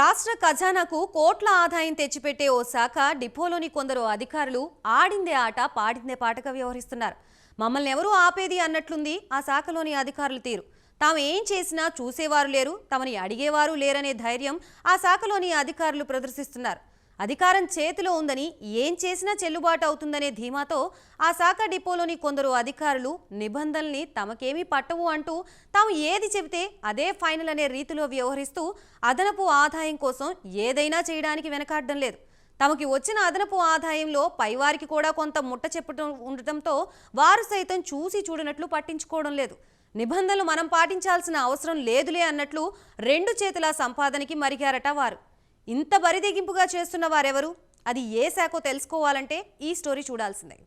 రాష్ట్ర ఖజానాకు కోట్ల ఆదాయం తెచ్చిపెట్టే ఓ శాఖ డిపోలోని కొందరు అధికారులు ఆడిందే ఆట పాడిందే పాటగా వ్యవహరిస్తున్నారు. మమ్మల్ని ఎవరూ ఆపేది అన్నట్లుంది ఆ శాఖలోని అధికారులు తీరు. తాము ఏం చేసినా చూసేవారు లేరు తమని అడిగేవారు లేరనే ధైర్యం ఆ శాఖలోని అధికారులు ప్రదర్శిస్తున్నారు. అధికారం చేతిలో ఉందని ఏం చేసినా చెల్లుబాటు అవుతుందనే ధీమాతో ఆ శాఖ డిపోలోని కొందరు అధికారులు నిబంధనల్ని తమకేమీ పట్టవు అంటూ తాము ఏది చెబితే అదే ఫైనల్ అనే రీతిలో వ్యవహరిస్తూ అదనపు ఆదాయం కోసం ఏదైనా చేయడానికి వెనకాడడం లేదు. తమకి వచ్చిన అదనపు ఆదాయంలో పైవారికి కూడా కొంత ముట్ట చెప్పడం ఉండటంతో వారు సైతం చూసి చూడనట్లు పట్టించుకోవడం లేదు. నిబంధనలు మనం పాటించాల్సిన అవసరం లేదులే అన్నట్లు రెండు చేతుల సంపాదనకి మరిగారట వారు. ఇంత బరిదెగింపుగా చేస్తున్న వారెవరు? అది ఏ శాఖో తెలుసుకోవాలంటే ఈ స్టోరీ చూడాల్సిందే.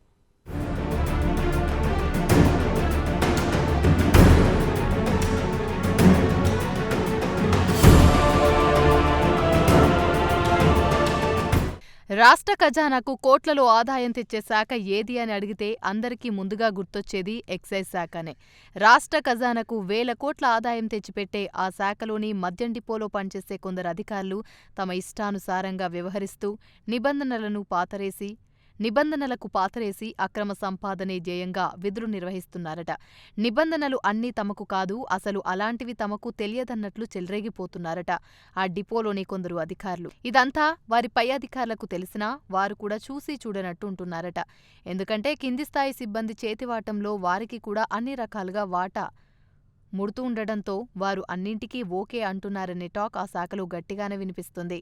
రాష్ట్ర ఖజానాకు కోట్లలో ఆదాయం తెచ్చే శాఖ ఏది అని అడిగితే అందరికీ ముందుగా గుర్తొచ్చేది ఎక్సైజ్ శాఖనే. రాష్ట్ర ఖజానాకు వేల కోట్ల ఆదాయం తెచ్చిపెట్టే ఆ శాఖలోని మద్యం డిపోలో పనిచేసే కొందరు అధికారులు తమ ఇష్టానుసారంగా వ్యవహరిస్తూ నిబంధనలను పాతరేసి నిబంధనలకు పాతరేసి అక్రమ సంపాదనే ధ్యేయంగా విధులు నిర్వహిస్తున్నారట. నిబంధనలు అన్నీ తమకు కాదు అసలు అలాంటివి తమకు తెలియదన్నట్లు చెలరేగిపోతున్నారట ఆ డిపోలోని కొందరు అధికారులు. ఇదంతా వారి పై అధికారులకు తెలిసినా వారు కూడా చూసి చూడనట్టు ఉంటున్నారట. ఎందుకంటే కింది స్థాయి సిబ్బంది చేతివాటంలో వారికి కూడా అన్ని రకాలుగా వాటా ముడుతూ ఉండడంతో వారు అన్నింటికీ ఓకే అంటున్నారనే టాక్ ఆ శాఖలో గట్టిగానే వినిపిస్తుంది.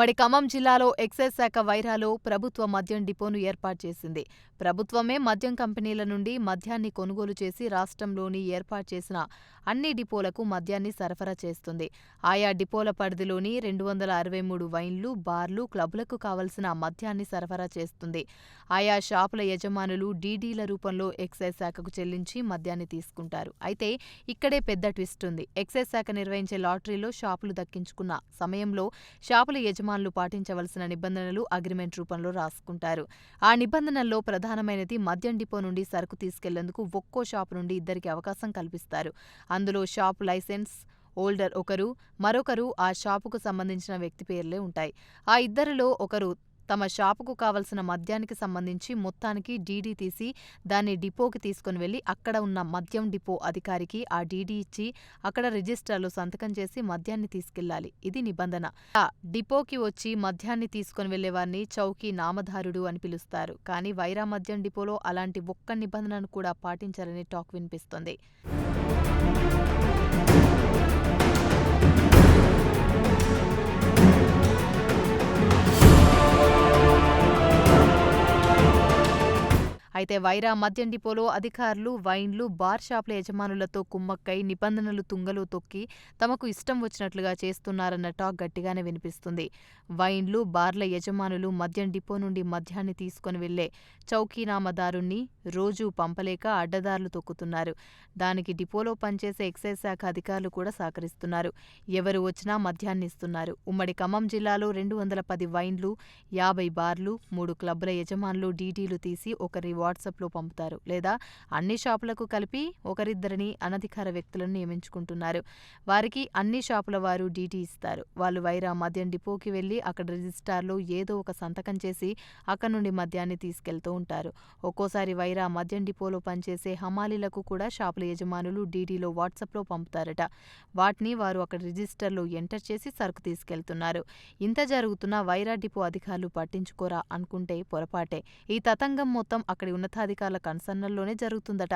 ఉమ్మడి ఖమ్మం జిల్లాలో ఎక్సైజ్ శాఖ వైరాలో ప్రభుత్వ మద్యం డిపోను ఏర్పాటు చేసింది. ప్రభుత్వమే మద్యం కంపెనీల నుండి మద్యాన్ని కొనుగోలు చేసి రాష్ట్రంలోని ఏర్పాటు చేసిన అన్ని డిపోలకు మద్యాన్ని సరఫరా చేస్తుంది. ఆయా డిపోల పరిధిలోని రెండు వందల అరవై మూడు వైన్లు బార్లు క్లబ్లకు కావలసిన మద్యాన్ని సరఫరా చేస్తుంది. ఆయా షాపుల యజమానులు డీడీల రూపంలో ఎక్సైజ్ శాఖకు చెల్లించి మద్యాన్ని తీసుకుంటారు. అయితే ఇక్కడే పెద్ద ట్విస్ట్ ఉంది. ఎక్సైజ్ శాఖ నిర్వహించే లాటరీలో షాపులు దక్కించుకున్న సమయంలో షాపుల యజమానులు పాటించవలసిన నిబంధనలు అగ్రిమెంట్ రూపంలో రాసుకుంటారు. ఆ నిబంధనల్లో ప్రధానమైనది మద్యం డిపో నుండి సరుకు తీసుకెళ్ళేందుకు ఒక్కో షాపు నుండి ఇద్దరికి అవకాశం కల్పిస్తారు. అందులో షాప్ లైసెన్స్ హోల్డర్ ఒకరు మరొకరు ఆ షాపుకు సంబంధించిన వ్యక్తి పేర్లే ఉంటాయి. ఆ ఇద్దరిలో ఒకరు తమ షాపుకు కావలసిన మద్యానికి సంబంధించి మొత్తానికి డీడీ తీసి దాన్ని డిపోకి తీసుకుని వెళ్ళి అక్కడ ఉన్న మద్యం డిపో అధికారికి ఆ డీడీ ఇచ్చి అక్కడ రిజిస్టర్లో సంతకం చేసి మద్యాన్ని తీసుకెళ్ళాలి ఇది నిబంధన. డిపోకి వచ్చి మద్యాన్ని తీసుకుని వెళ్ళేవారిని చౌకీ నామధారుడు అని పిలుస్తారు. కానీ వైరా మద్యం డిపోలో అలాంటి ఒక్క నిబంధనను కూడా పాటించారని టాక్ వినిపిస్తోంది. అయితే వైరా మద్యం డిపోలో అధికారులు వైన్లు బార్ షాపుల యజమానులతో కుమ్మక్కై నిబంధనలు తుంగలు తొక్కి తమకు ఇష్టం వచ్చినట్లుగా చేస్తున్నారన్న టాక్ గట్టిగానే వినిపిస్తుంది. వైన్లు బార్ల యజమానులు మద్యం డిపో నుండి మద్యాన్ని తీసుకుని వెళ్ళే చౌకీనామదారుణ్ణి రోజూ పంపలేక అడ్డదారులు తొక్కుతున్నారు. దానికి డిపోలో పనిచేసే ఎక్సైజ్ శాఖ అధికారులు కూడా సహకరిస్తున్నారు. ఎవరు వచ్చినా మద్యాన్ని ఇస్తున్నారు. ఉమ్మడి ఖమ్మం జిల్లాలో రెండు వందల పది వైన్లు యాభై బార్లు మూడు క్లబ్ల యజమానులు డీటీలు తీసి ఒకరి వాట్సాప్లో పంపుతారు. లేదా అన్ని షాపులకు కలిపి ఒకరిద్దరిని అనధికార వ్యక్తులను నియమించుకుంటున్నారు. వారికి అన్ని షాపుల వారు డీటీ ఇస్తారు. వాళ్ళు వైరా మద్యం డిపోకి వెళ్ళి అక్కడ రిజిస్టార్లో ఏదో ఒక సంతకం చేసి అక్కడ నుండి మద్యాన్ని తీసుకెళ్తూ ఉంటారు. ఒక్కోసారి వైరా మద్యం డిపోలో పనిచేసే హమాలీలకు కూడా షాపుల యజమానులు డీడీలో వాట్సాప్లో పంపుతారట. వాటిని వారు అక్కడ రిజిస్టర్లో ఎంటర్ చేసి సరుకు తీసుకెళ్తున్నారు. ఇంత జరుగుతున్నా వైరా డిపో అధికారులు పట్టించుకోరా అనుకుంటే పొరపాటే. ఈ తతంగం మొత్తం అక్కడి ఉన్నతాధికారుల కన్సర్నల్లోనే జరుగుతుందట.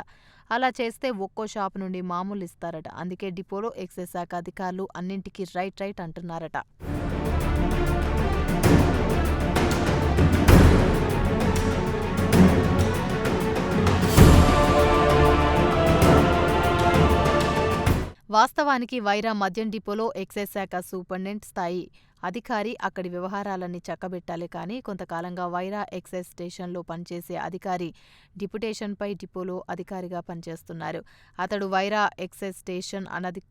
అలా చేస్తే ఒక్కో షాపు నుండి మామూలు ఇస్తారట అందుకే డిపోలో ఎక్సైజ్ శాఖ అధికారులు అన్నింటికీ రైట్ రైట్ అంటున్నారట. వాస్తవానికి వైరా మద్యం డిపోలో ఎక్సైజ్ శాఖ సూపరింటెండెంట్ స్థాయి అధికారి అక్కడి వ్యవహారాలన్నీ చక్కబెట్టాలి కానీ కొంతకాలంగా వైరా ఎక్సైజ్ స్టేషన్లో పనిచేసే అధికారి డిప్యుటేషన్పై డిపోలో అధికారిగా పనిచేస్తున్నారు. అతడు వైరా ఎక్సైజ్ స్టేషన్ అనధి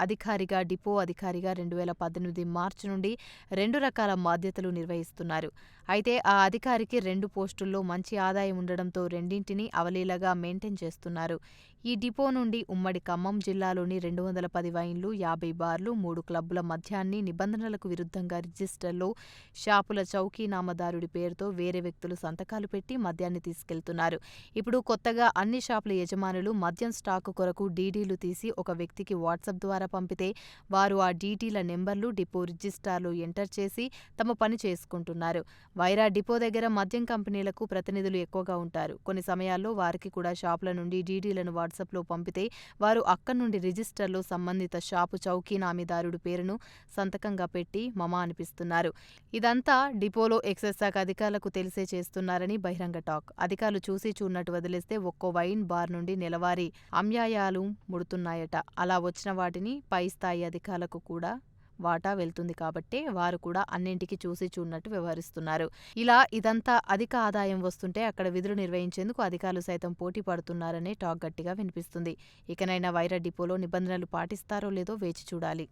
అధికారిగా డిపో అధికారిగా రెండు వేల పద్దెనిమిది మార్చి నుండి రెండు రకాల బాధ్యతలు నిర్వహిస్తున్నారు. అయితే ఆ అధికారికి రెండు పోస్టుల్లో మంచి ఆదాయం ఉండడంతో రెండింటినీ అవలీలగా మెయింటైన్ చేస్తున్నారు. ఈ డిపో నుండి ఉమ్మడి ఖమ్మం జిల్లాలోని రెండు వందల పది వైన్లు యాభై బార్లు మూడు క్లబ్బుల మద్యాన్ని నిబంధనలకు విరుద్ధంగా రిజిస్టర్లో షాపుల చౌకీ నామదారుడి పేరుతో వేరే వ్యక్తులు సంతకాలు పెట్టి మద్యాన్ని తీసుకెళ్తున్నారు. ఇప్పుడు కొత్తగా అన్ని షాపుల యజమానులు మద్యం స్టాకు కొరకు డీడీలు తీసి ఒక వ్యక్తికి వాట్సాప్ ద్వారా పంపితే వారు ఆ డీటీల నెంబర్లు డిపో రిజిస్టార్లు ఎంటర్ చేసి తమ పని చేసుకుంటున్నారు. వైరా డిపో దగ్గర మద్యం కంపెనీలకు ప్రతినిధులు ఎక్కువగా ఉంటారు. కొన్ని సమయాల్లో వారికి కూడా షాపుల నుండి డీటీలను వాట్సాప్లో పంపితే వారు అక్కడి నుండి రిజిస్టర్లో సంబంధిత షాపు చౌకీ నామీదారుడు పేరును సంతకంగా పెట్టి మమ అనిపిస్తున్నారు. ఇదంతా డిపోలో ఎక్సైజ్ శాఖ అధికారులకు తెలిసే చేస్తున్నారని బహిరంగ టాక్. అధికారులు చూసి చూడనట్టు వదిలేస్తే ఒక్కో వైన్ బార్ నుండి నెలవారీ అమ్యాయాలు ముడుతున్నాయట. అలా వచ్చిన వాటిని పై స్థాయి అధికారులకు కూడా వాటా వెళ్తుంది కాబట్టే వారు కూడా అన్నింటికి చూసి చూడనట్టు వ్యవహరిస్తున్నారు. ఇలా ఇదంతా అధిక ఆదాయం వస్తుంటే అక్కడ విధులు నిర్వహించేందుకు అధికారులు సైతం పోటీ పడుతున్నారనే టాక్ గట్టిగా వినిపిస్తుంది. ఇకనైనా వైరా డిపోలో నిబంధనలు పాటిస్తారో లేదో వేచి చూడాలి.